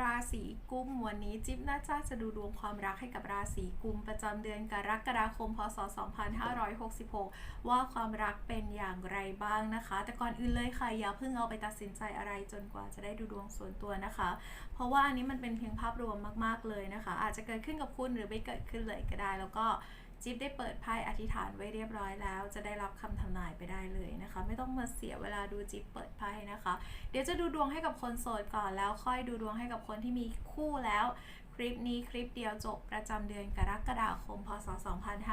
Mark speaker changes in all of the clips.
Speaker 1: ราศีกุมวันนี้จิ๊บน่าจะจะดูดวงความรักให้กับราศีกุมประจำเดือนกรกฎาคม พศ 2566 ว่าความรักเป็นอย่างไรบ้างนะคะ แต่ก่อนอื่นเลยค่ะอย่าเพิ่งเอาไปตัดสินใจอะไรจนกว่าจะได้ดูดวงส่วนตัวนะคะ เพราะว่าอันนี้มันเป็นเพียงภาพรวมมาก ๆเลยนะคะ อาจจะเกิดขึ้นกับคุณหรือไม่เกิดขึ้นเลยก็ได้แล้วก็ จิ๊บได้เปิดไพ่อธิษฐานไว้เรียบร้อยแล้ว จะได้รับคำทำนายไปได้เลยนะคะ ไม่ต้องมาเสียเวลาดูจิ๊บเปิดไพ่นะคะ เดี๋ยวจะดูดวงให้กับคนโสดก่อนแล้ว ค่อยดูดวงให้กับคนที่มีคู่แล้ว คลิปนี้คลิปเดียวจบประจำเดือนกรกฎาคม พศ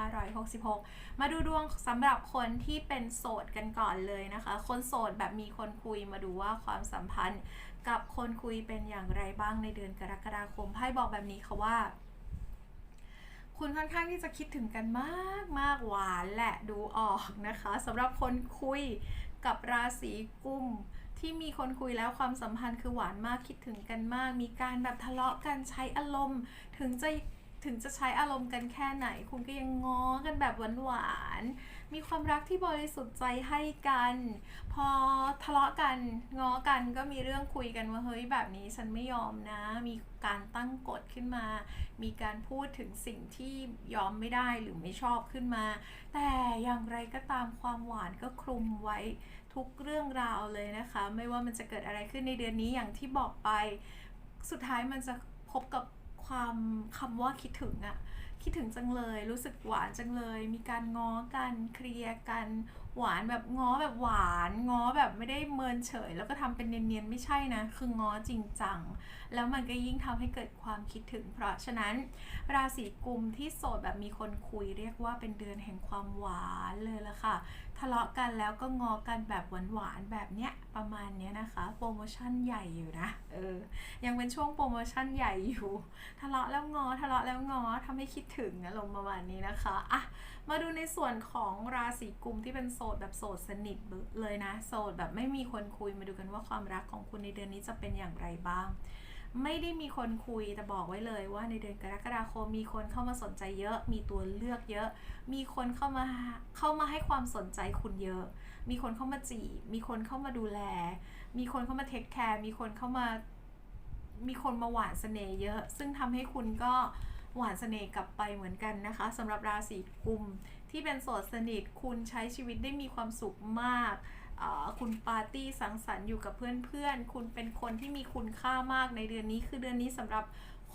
Speaker 1: 2566 มาดูดวงสำหรับคนที่เป็นโสดกันก่อนเลยนะคะ คนโสดแบบมีคนคุยมาดูว่าความสัมพันธ์กับคนคุยเป็นอย่างไรบ้างในเดือนกรกฎาคมไพ่บอกแบบนี้ค่ะว่า คุณค่อนข้างที่จะคิดถึงกันมากมากหวานแหละดูออกนะคะสำหรับคนคุยกับราศีกุมที่มีคนคุยแล้วความสัมพันธ์คือหวานมากคิดถึงกันมาก มีการแบบทะเลาะกันใช้อารมณ์ ถึงจะ ถึงจะใช้อารมณ์กันแค่ไหน คุณก็ยังง้อกันแบบหวานๆ มีความรักที่บริสุทธิ์ใจให้กัน พอทะเลาะกันง้อกันก็มีเรื่องคุยกันว่าเฮ้ยแบบนี้ฉันไม่ยอมนะ มีการตั้งกฎขึ้นมา มีการพูดถึงสิ่งที่ยอมไม่ได้หรือไม่ชอบขึ้นมา แต่อย่างไรก็ตามความหวานก็คลุมไว้ทุกเรื่องราวเลยนะคะ ไม่ว่ามันจะเกิดอะไรขึ้นในเดือนนี้อย่างที่บอกไป สุดท้ายมันจะพบกับ ความคำว่าคิดถึงอะคิดถึงจังเลย รู้สึกหวานจังเลย มีการง้อกันเคลียร์กัน หวานแบบง้อแบบหวานง้อแบบไม่ได้เมินเฉย แล้วก็ทำเป็นเนียนๆไม่ใช่นะ คือง้อจริงจัง แล้วมันก็ยิ่งทำให้เกิดความคิดถึง เพราะฉะนั้น ราศีกุมที่โสดแบบมีคนคุยเรียกว่าเป็นเดือนแห่งความหวานเลยละค่ะ ทะเลาะกันแล้วก็งอกันแบบหวานๆแบบเนี้ยประมาณเนี้ยนะคะ โปรโมชั่นใหญ่อยู่นะเออยังเป็นช่วงโปรโมชั่นใหญ่อยู่ ทะเลาะแล้วงอทะเลาะแล้วงอทำให้คิดถึงอารมณ์ประมาณนี้นะคะอะ มาดูในส่วนของราศีกุมที่เป็นโสดแบบโสดสนิทเลยนะ โสดแบบไม่มีคนคุยมาดูกันว่าความรักของคุณในเดือนนี้จะเป็นอย่างไรบ้าง ไม่ได้มีคนคุยแต่บอกไว้เลยว่าในเดือนกรกฎาคมมีคนเข้ามาสนใจเยอะ มีตัวเลือกเยอะ มีคนเข้ามาเข้ามาให้ความสนใจคุณเยอะ มีคนเข้ามาจีบมีคนเข้ามาดูแล มีคนเข้ามาเทคแคร์มีคนเข้ามามีคนมาหวานเสน่ห์เยอะ ซึ่งทำให้คุณก็ หวานเสน่ห์กลับไปเหมือนกันนะคะสำหรับราศีกุม ที่เป็นโสดสนิทคุณใช้ชีวิตได้มีความสุขมากคุณปาร์ตี้สังสรรค์อยู่กับเพื่อนๆ คุณเป็นคนที่มีคุณค่ามากในเดือนนี้ คือเดือนนี้สำหรับ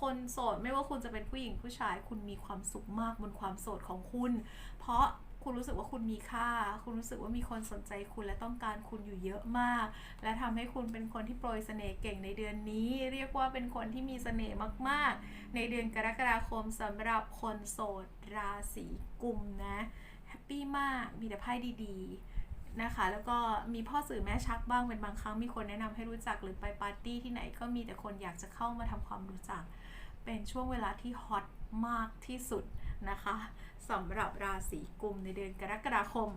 Speaker 1: คนโสด ไม่ว่าคุณจะเป็นผู้หญิงผู้ชาย คุณมีความสุขมากบนความโสดของคุณ เพราะ คุณรู้สึกว่าคุณมีค่า คุณรู้สึกว่ามีคนสนใจคุณและต้องการคุณอยู่เยอะมาก และทำให้คุณเป็นคนที่โปรยเสน่ห์เก่งในเดือนนี้ เรียกว่าเป็นคนที่มีเสน่ห์มาก ๆ ในเดือนกรกฎาคมสำหรับคนโสดราศีกุมนะแฮปปี้มากมีแต่ไพ่ดีๆนะคะ แล้วก็มีพ่อสื่อแม่ชักบ้างเป็นบางครั้งมีคนแนะนำให้รู้จักหรือไปปาร์ตี้ที่ไหนก็มีแต่คนอยากจะเข้ามาทำความรู้จัก เป็นช่วงเวลาที่ฮอตมากที่สุด นะคะสำหรับราศีกุมในเดือนกรกฎาคม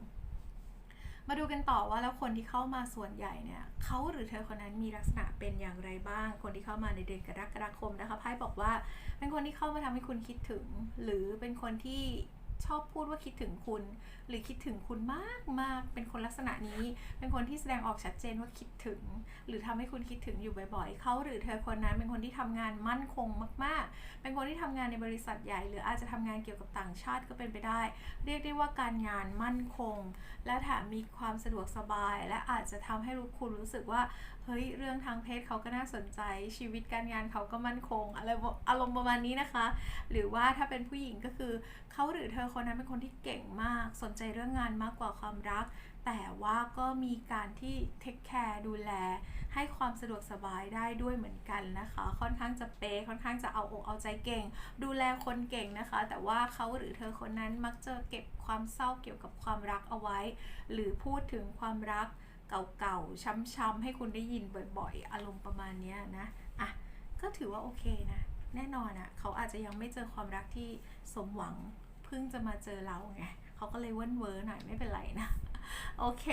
Speaker 1: มาดูกันต่อว่าแล้วคนที่เข้ามาส่วนใหญ่เนี่ยเขาหรือเธอคนนั้นมีลักษณะเป็นอย่างไรบ้าง คนที่เข้ามาในเดือนกรกฎาคมนะคะไพ่บอกว่าเป็นคนที่เข้ามาทำให้คุณคิดถึง หรือเป็นคนที่ ชอบพูดว่าคิดถึงคุณ หรือคิดถึงคุณมากมากเป็นคนลักษณะนี้ เป็นคนที่แสดงออกชัดเจนว่าคิดถึง หรือทำให้คุณคิดถึงอยู่บ่อยๆเขาหรือเธอคนนั้นเป็นคนที่ทำงานมั่นคงมาก ๆ เป็นคนที่ทำงานในบริษัทใหญ่ หรืออาจจะทำงานเกี่ยวกับต่างชาติก็เป็นไปได้ เรียกได้ว่าการงานมั่นคง และแถมมีความสะดวกสบาย และอาจจะทำให้รู้คุณรู้สึกว่าเฮ้ยเรื่องทางเพศเขาก็น่าสนใจ ชีวิตการงานเขาก็มั่นคงอะไรอารมณ์ประมาณนี้นะคะ หรือว่าถ้าเป็นผู้หญิงก็คือเขาหรือเธอคนนั้นเป็นคนที่เก่งมาก สนใจเรื่องงานมากกว่าความรัก แต่ว่าก็มีการที่เทคแคร์ดูแล ให้ความสะดวกสบายได้ด้วยเหมือนกันนะคะ ค่อนข้างจะเปย์ค่อนข้างจะเอาอกเอาใจเก่ง ดูแลคนเก่งนะคะ แต่ว่าเขาหรือเธอคนนั้นมักจะเก็บความเศร้าเกี่ยวกับความรักเอาไว้ หรือพูดถึงความรักเก่าๆ ช้ำๆ ให้คุณได้ยินบ่อยๆ อารมณ์ประมาณนี้นะ อะ ก็ถือว่าโอเคนะ แน่นอนอะ่ะ เขาอาจจะยังไม่เจอความรักที่สมหวัง พิ่งจะมาเจอเราไงเขาก็เลยเว้นเวอร์หน่อยไม่เป็นไรนะ โอเค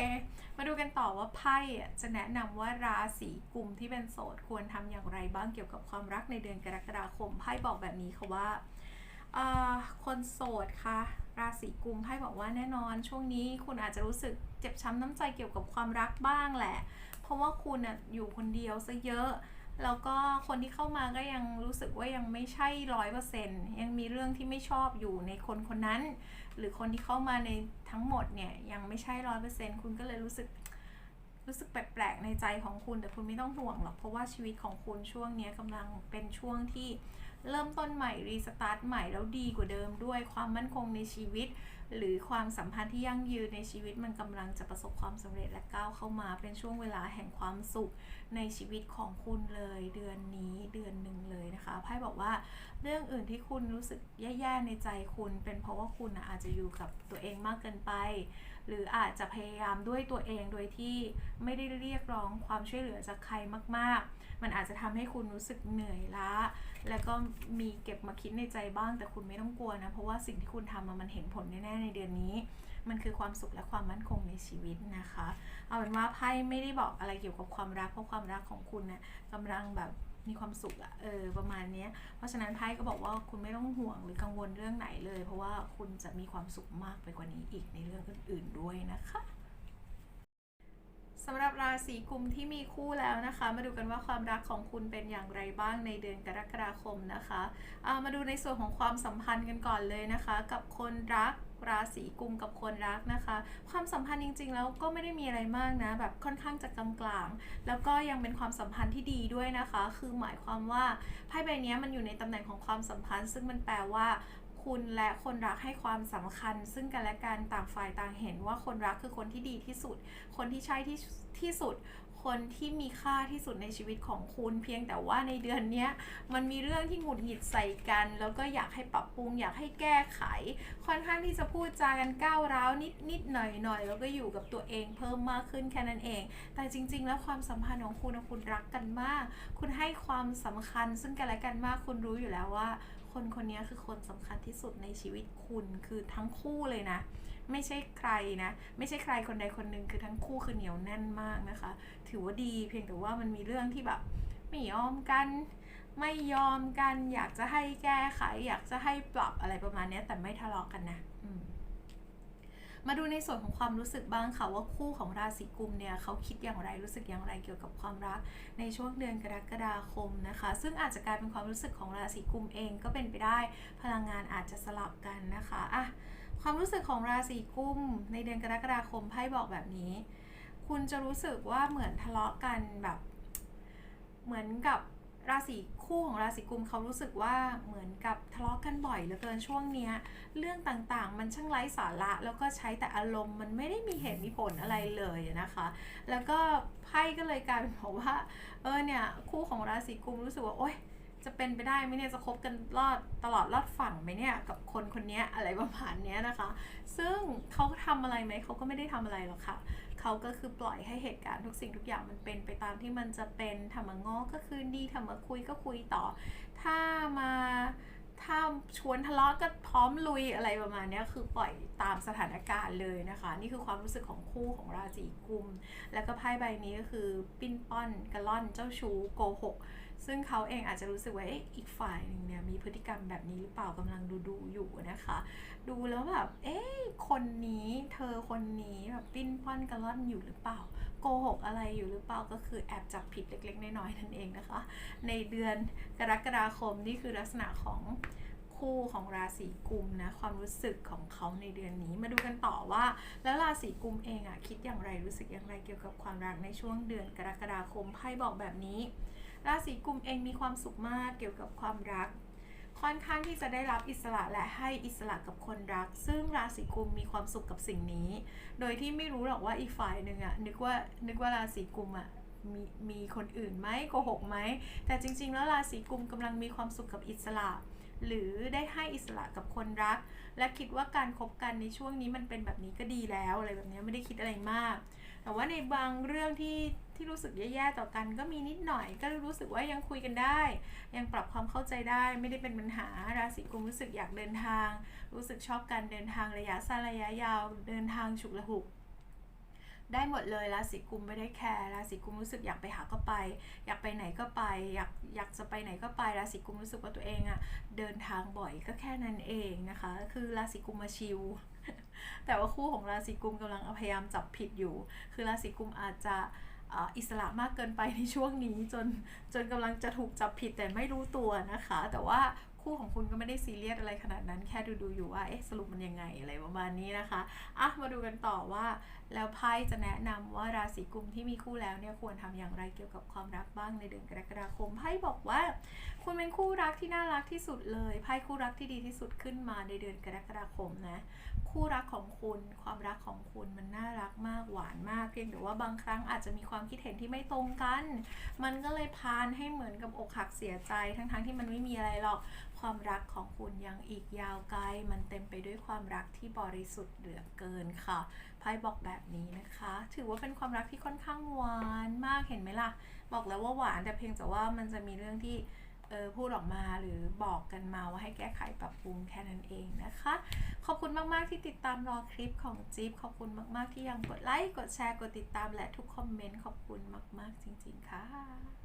Speaker 1: มาดูกันต่อว่าไพ่จะแนะนำว่าราศีกุมที่เป็นโสดควรทำอย่างไรบ้างเกี่ยวกับความรักในเดือนกรกฎาคมไพ่บอกแบบนี้ค่ะว่าคนโสดค่ะ ราศีกุมไพ่บอกว่าแน่นอน ช่วงนี้คุณอาจจะรู้สึกเจ็บช้ำน้ำใจเกี่ยวกับความรักบ้างแหละ เพราะว่าคุณอยู่คนเดียวซะเยอะ แล้วก็คนที่เข้ามาก็ยังรู้สึกว่ายังไม่ใช่ร้อยเปอร์เซ็นยังมีเรื่องที่ไม่ชอบอยู่ในคนคนนั้น หรือคนที่เข้ามาในทั้งหมดเนี่ยยังไม่ใช่ร้อยเปอร์เซ็นคุณก็เลยรู้สึกรู้สึกแปลกๆในใจของคุณ แต่คุณไม่ต้องห่วงหรอกเพราะว่าชีวิตของคุณช่วงนี้กำลังเป็นช่วงที่ เริ่มต้นใหม่รีสตาร์ทใหม่แล้วดีกว่าเดิมด้วยความมั่นคงในชีวิต หรือความสัมพันธ์ที่ยั่งยืนในชีวิตมันกำลังจะประสบความสำเร็จและก้าวเข้ามาเป็นช่วงเวลาแห่งความสุขในชีวิตของคุณเลย เดือนนี้เดือนหนึ่งเลยนะคะไพ่บอกว่าเรื่องอื่นที่คุณรู้สึกแย่ๆในใจคุณ เป็นเพราะว่าคุณนะอาจจะอยู่กับตัวเองมากเกินไป หรืออาจจะพยายามด้วยตัวเองโดยที่ไม่ได้เรียกร้องความช่วยเหลือจากใครมาก ๆ มันอาจจะทำให้คุณรู้สึกเหนื่อยล้า แล้วก็มีเก็บมาคิดในใจบ้างแต่คุณไม่ต้องกลัวนะ เพราะว่าสิ่งที่คุณทำมันเห็นผลแน่ๆในเดือนนี้ มันคือความสุขและความมั่นคงในชีวิตนะคะ เอาเป็นว่าไพ่ไม่ได้บอกอะไรเกี่ยวกับความรักเพราะความรักของคุณนะ่ะกำลังแบบ มีความสุขอะเออประมาณเนี้ยเพราะฉะนั้นไพ่ก็บอกว่าคุณไม่ต้องห่วงหรือกังวลเรื่องไหนเลย เพราะว่าคุณจะมีความสุขมากไปกว่านี้อีกในเรื่องอื่น ๆด้วยนะคะสำหรับราศีกุมที่มีคู่แล้วนะคะ มาดูกันว่าความรักของคุณเป็นอย่างไรบ้างในเดือนกรกฎาคมนะคะามาดูในส่วนของความสัมพันธ์กันก่อนเลยนะคะ กับคนรัก ราศีกุมกับคนรักนะคะ ความสัมพันธ์จริง ๆ แล้วก็ไม่ได้มีอะไรมากนะ แบบค่อนข้างจะกลางๆ แล้วก็ยังเป็นความสัมพันธ์ที่ดีด้วยนะคะ คือหมายความว่าไพ่ใบนี้มันอยู่ในตำแหน่งของความสัมพันธ์ ซึ่งมันแปลว่าคุณและคนรักให้ความสำคัญ ซึ่งกันและกันต่างฝ่ายต่างเห็นว่าคนรักคือคนที่ดีที่สุด คนที่ใช่ที่ที่สุด คนที่มีค่าที่สุดในชีวิตของคุณเพียงแต่ว่าในเดือนนี้มันมีเรื่องที่หงุดหงิดใส่กัน แล้วก็อยากให้ปรับปรุง อยากให้แก้ไข ค่อนข้างที่จะพูดจากันก้าวร้าวนิดนิดหน่อยหน่อยแล้วก็อยู่กับตัวเองเพิ่มมากขึ้นแค่นั้นเอง แต่จริง ๆ แล้วความสัมพันธ์ของคุณคุณรักกันมาก คุณให้ความสำคัญซึ่งกันและกันมากคุณรู้อยู่แล้วว่า คนคนนี้คือคนสำคัญที่สุดในชีวิตคุณคือทั้งคู่เลยนะ ไม่ใช่ใครนะ ไม่ใช่ใครคนใดคนหนึ่งคือทั้งคู่คือเหนียวแน่นมากนะคะ ถือว่าดีเพียงแต่ว่ามันมีเรื่องที่แบบไม่ยอมกัน ไม่ยอมกัน อยากจะให้แก้ไข อยากจะให้ปรับอะไรประมาณนี้แต่ไม่ทะเลาะกันนะมมาดูในส่วนของความรู้สึกบ้างค่ะว่าคู่ของราศีกุมเนี่ยเขาคิดอย่างไรรู้สึกอย่างไรเกี่ยวกับความรักในช่วงเดือนกรกฎาคมนะคะ ซึ่งอาจจะกลายเป็นความรู้สึกของราศีกุมเองก็เป็นไปได้พลังงานอาจจะสลับกันนะคะอะ ความรู้สึกของราศีกุมในเดือนกรกฎาคมไพ่บอกแบบนี้ คุณจะรู้สึกว่าเหมือนทะเลาะกันแบบ เหมือนกับราศีคู่ของราศีกุมเขารู้สึกว่าเหมือนกับทะเลาะกันบ่อยเหลือเกินช่วงเนี้ย เรื่องต่างๆ มันช่างไร้สาระแล้วก็ใช้แต่อารมณ์มันไม่ได้มีเหตุมีผลอะไรเลยนะคะ แล้วก็ไพ่ก็เลยกลายเป็นบอกว่าเออเนี่ยคู่ของราศีกุมรู้สึกว่าโอ๊ย จะเป็นไปได้ไหมเนี่ยจะคบกันรอดตลอดรอดฝั่งไหมเนี่ยกับคนคนนี้อะไรประมาณนี้นะคะ ซึ่งเขาทำอะไรไหมเขาก็ไม่ได้ทำอะไรหรอกค่ะเขาก็คือปล่อยให้เหตุการณ์ทุกสิ่งทุกอย่างมันเป็นไปตามที่มันจะเป็นทำมางอก็คือดีทำมาคุยก็คุยต่อ ถ้ามาถ้าชวนทะเลาะก็พร้อมลุยอะไรประมาณนี้คือปล่อยตามสถานการณ์เลยนะคะ นี่คือความรู้สึกของคู่ของราศีกุม แล้วก็ไพ่ใบนี้ก็คือปิ้นป้อนกระล่อนเจ้าชู้โกหก ซึ่งเขาเองอาจจะรู้สึกว่าอ,อีกฝ่ายหนึ่งเนี่ยมีพฤติกรรมแบบนี้หรือเปล่ากำลังดูดูอยู่นะคะ ดูแล้วแบบเอ๊ะคนนี้เธอคนนี้แบบปิ้นป้อนกระล่อนอยู่หรือเปล่า โกหกอะไรอยู่หรือเปล่าก็คือแอบจับผิดเล็ก ๆ น้อยๆนั่นเองนะคะ ในเดือนกรกฎาคมนี่คือลักษณะของคู่ของราศีกุมนะความรู้สึกของเขาในเดือนนี้มาดูกันต่อว่า แล้วราศีกุมเองอะคิดอย่างไรรู้สึกอย่างไรเกี่ยวกับความรักในช่วงเดือนกรกฎาคมไพ่บอกแบบนี้ ราศีกุมเองมีความสุขมากเกี่ยวกับความรัก ค่อนข้างที่จะได้รับอิสระและให้อิสระกับคนรัก ซึ่งราศีกุมมีความสุขกับสิ่งนี้ โดยที่ไม่รู้หรอกว่าอีกฝ่ายหนึ่งอะนึกว่านึกว่าราศีกุมอะมีมีคนอื่นไหมโกหกไหมแต่จริง ๆ แล้วราศีกุมกำลังมีความสุขกับอิสระ หรือได้ให้อิสระกับคนรัก และคิดว่าการคบกันในช่วงนี้มันเป็นแบบนี้ก็ดีแล้วอะไรแบบนี้ไม่ได้คิดอะไรมาก แต่ว่าในบางเรื่องที่ ที่รู้สึกแย่ๆต่อกันก็มีนิดหน่อย ก็รู้สึกว่ายังคุยกันได้ ยังปรับความเข้าใจได้ไม่ได้เป็นปัญหาราศีกุมรู้สึกอยากเดินทาง รู้สึกชอบการเดินทางระยะสั้นระยะยาว เดินทางฉุกละหุกได้หมดเลยราศีกุมไม่ได้แคร์ราศีกุมรู้สึกอยากไปหาก็ไป อยากไปไหนก็ไป อยากอยากจะไปไหนก็ไปราศีกุมรู้สึกว่าตัวเองอะเดินทางบ่อยก็แค่นั้นเองนะคะ คือราศีกุมมาชิลแต่ว่าคู่ของราศีกุมกำลังพยายามจับผิดอยู่ คือราศีกุมอาจจะ อิสระมากเกินไปในช่วงนี้จนจนกำลังจะถูกจับผิดแต่ไม่รู้ตัวนะคะ แต่ว่าคู่ของคุณก็ไม่ได้ซีเรียสอะไรขนาดนั้นแค่ดูดูๆอยู่ว่าเอ๊ะสรุปมันยังไงอะไรประมาณนี้นะคะอะมาดูกันต่อว่า แล้วไพ่จะแนะนำว่าราศีกุมที่มีคู่แล้วเนี่ยควรทำอย่างไรเกี่ยวกับความรักบ้างในเดือนกรกฎาคมไพ่บอกว่า คุณเป็นคู่รักที่น่ารักที่สุดเลยไพ่คู่รักที่ดีที่สุดขึ้นมาในเดือนกรกฎาคมนะคู่รักของคุณความรักของคุณมันน่ารักมากหวานมากเพียงแต่ว่าบางครั้งอาจจะมีความคิดเห็นที่ไม่ตรงกัน มันก็เลยพานให้เหมือนกับอกหักเสียใจ ทั้งๆที่มันไม่มีอะไรหรอกความรักของคุณยังอีกยาวไกล มันเต็มไปด้วยความรักที่บริสุทธิ์เหลือเกินค่ะไพ่บอกแบบนี้นะคะ ถือว่าเป็นความรักที่ค่อนข้างหวานมากเห็นไหมล่ะ บอกแล้วว่าหวานแต่เพียงแต่ว่ามันจะมีเรื่องที่เออพูดออกมาหรือบอกกันมาว่าให้แก้ไขปรับปรุงแค่นั้นเองนะคะ ขอบคุณมาก ๆ ที่ติดตามรอคลิปของจิ๊บขอบคุณมาก ๆ ที่ยังกดไลค์กดแชร์กดติดตามและทุกคอมเมนต์ขอบคุณมาก ๆ จริง ๆ ค่ะ